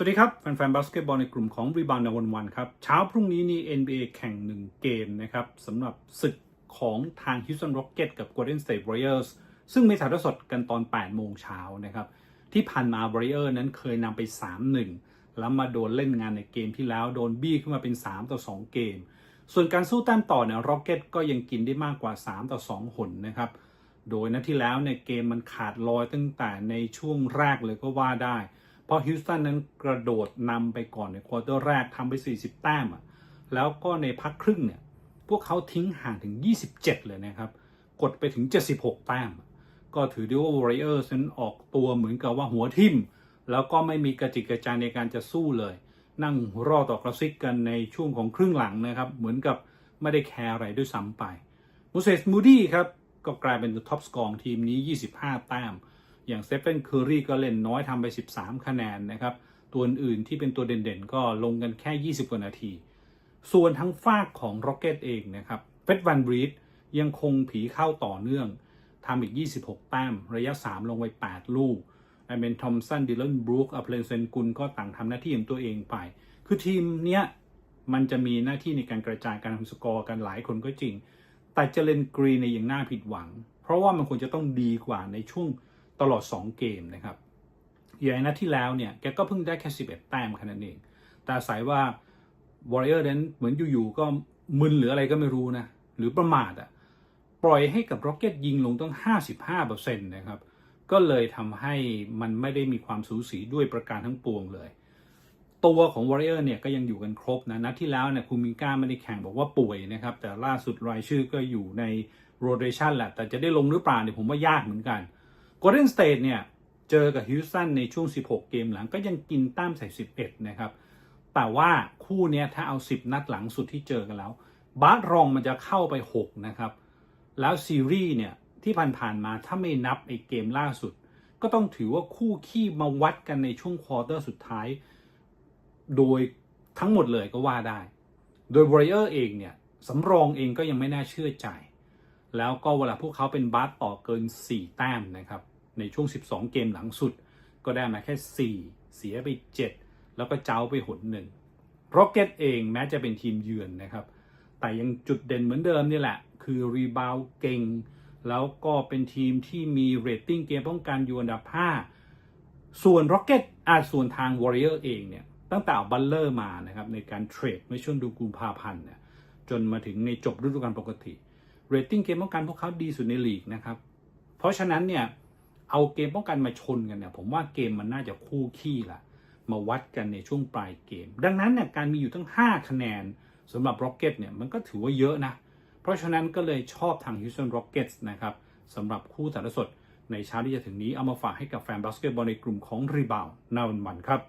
สวัสดีครับ แฟนๆบาสเกตบอลในกลุ่มของรีบาวในวันวันครับ เช้าพรุ่งนี้นี่ NBA แข่งหนึ่งเกมนะครับสำหรับศึกของทาง Houston Rockets กับ Golden State Warriors ซึ่งมีถ่ายทอดสดกันตอน 8 โมงเช้านะครับ ที่ผ่านมา Warriors นั้นเคยนำไป 3-1 แล้วมาโดนเล่นงานในเกมที่แล้วโดนบี้ขึ้นมาเป็น 3 ต่อ 2 เกม ส่วนการสู้แต้มต่อเนี่ย Rockets ก็ยังกินได้มากกว่า 3 ต่อ 2 หนนะครับ โดยนัดที่แล้วเนี่ยเกมมันขาดลอยตั้งแต่ในช่วงแรกเลยก็ว่าได้ เพราะฮิวสตันนั้นกระโดดนำไปก่อนในควอเตอร์แรกทำไป 40 แต้มอะแล้วก็ในพักครึ่งเนี่ยพวกเขาทิ้งห่างถึง 27 เลยนะครับ กดไปถึง 76 แต้ม ก็ถือได้ว่า Warriors นั้นออกตัวเหมือนกับว่าหัวทิ่ม แล้วก็ไม่มีกระจิกกระจายในการจะสู้เลย นั่งรอต่อกระซิกกันในช่วงของครึ่งหลังนะครับ เหมือนกับไม่ได้แคร์อะไรด้วยซ้ำไปมูเซสมูดี้ครับ ก็กลายเป็นท็อปสกอร์ทีมนี้ 25 แต้ม อย่างเซฟเฟนเคอรีก็เล่นน้อยทำไป 13 คะแนนนะครับ ตัวอื่นที่เป็นตัวเด่นๆ ก็ลงกันแค่ 20 กว่านาที ส่วนทั้งฝากของ Rocket เองนะครับเฟดวันบรีดยังคงผีเข้าต่อเนื่องทำอีก 26 แต้ม ระยะ 3 ลงไป 8 ลูกไอเมนทอมสันดิลเลนบรูคอัพเลนเซนกุลก็ต่างทำหน้าที่ของตัวเองไป คือทีมเนี้ยมันจะมีหน้าที่ในการกระจายการทำสกอร์กันหลายคนก็จริง แต่เจเลนกรีนในยยังน่าผิดหวัง เพราะว่ามันควรจะต้องดีกว่าในช่วง ตลอด 2 เกมนะครับอย่างนัดที่แล้วเนี่ยแกก็เพิ่งได้แค่11 แต้มแค่นั้นเอง แต่อายว่า Warrior นั้นเหมือนอยู่ๆก็มึนหรืออะไรก็ไม่รู้นะ หรือประมาทอะ่ะปล่อยให้กับ Rocket ยิงลงตั้ง 55%นะครับ ก็เลยทำให้มันไม่ได้มีความสูสีด้วยประการทั้งปวงเลย ตัวของ Warrior เนี่ยก็ยังอยู่กันครบนะ นัดที่แล้วเนี่ยคูมิงก้าไม่ได้แข่งบอกว่าป่วยนะครับ แต่ล่าสุดรายชื่อก็อยู่ใน rotation แหละ แต่จะได้ลงหรือเปล่าเนี่ยผมว่ายากเหมือนกัน Golden State เนี่ยเจอกับฮิวสตันในช่วง 16 เกมหลังก็ยังกินต้มใส่ 11 นะครับ แต่ว่าคู่เนี้ยถ้าเอา 10 นัดหลังสุดที่เจอกันแล้ว บาสรองมันจะเข้าไป 6 นะครับ แล้วซีรีส์เนี่ยที่ผ่านๆมาถ้าไม่นับไอ้เกมล่าสุด ก็ต้องถือว่าคู่ขี้มาวัดกันในช่วงควอเตอร์สุดท้าย โดยทั้งหมดเลยก็ว่าได้ โดย Warrior เองเนี่ยสำรองเองก็ยังไม่น่าเชื่อใจ แล้วก็เวลาพวกเขาเป็นบาสต่อเกิน 4 แต้มนะครับ ในช่วง 12 เกมหลังสุด ก็ได้มาแค่ 4 เสียไป 7 แล้วก็เจ้าไปหนหนึ่ง Rocket เองแม้จะเป็นทีมเยือนนะครับ แต่ยังจุดเด่นเหมือนเดิมนี่แหละ คือรีบาวเก่ง แล้วก็เป็นทีมที่มีเรตติ้งเกมป้องกันอยู่อันดับ 5 ส่วน Rocket อาจส่วนทาง Warrior เองเนี่ยตั้งแต่บัลเลอร์มานะครับในการเทรดเมื่อช่วงดูกุมภาพันธ์เนี่ยจนมาถึงในจบฤดูกาลปกติ เรตติ้งเกมป้องกันพวกเขาดีสุดในลีกนะครับ เพราะฉะนั้นเนี่ยเอาเกมป้องกันมาชนกันเนี่ยผมว่าเกมมันน่าจะคู่ขี้ละมาวัดกันในช่วงปลายเกม ดังนั้นเนี่ยการมีอยู่ตั้ง 5 คะแนนสำหรับ Rocket เนี่ยมันก็ถือว่าเยอะนะ เพราะฉะนั้นก็เลยชอบทาง Houston Rockets นะครับสำหรับคู่ถ่ายสดในเช้าที่จะถึงนี้เอามาฝากให้กับแฟนบาสเกตบอลในกลุ่มของรีบาวนาวันวันครับ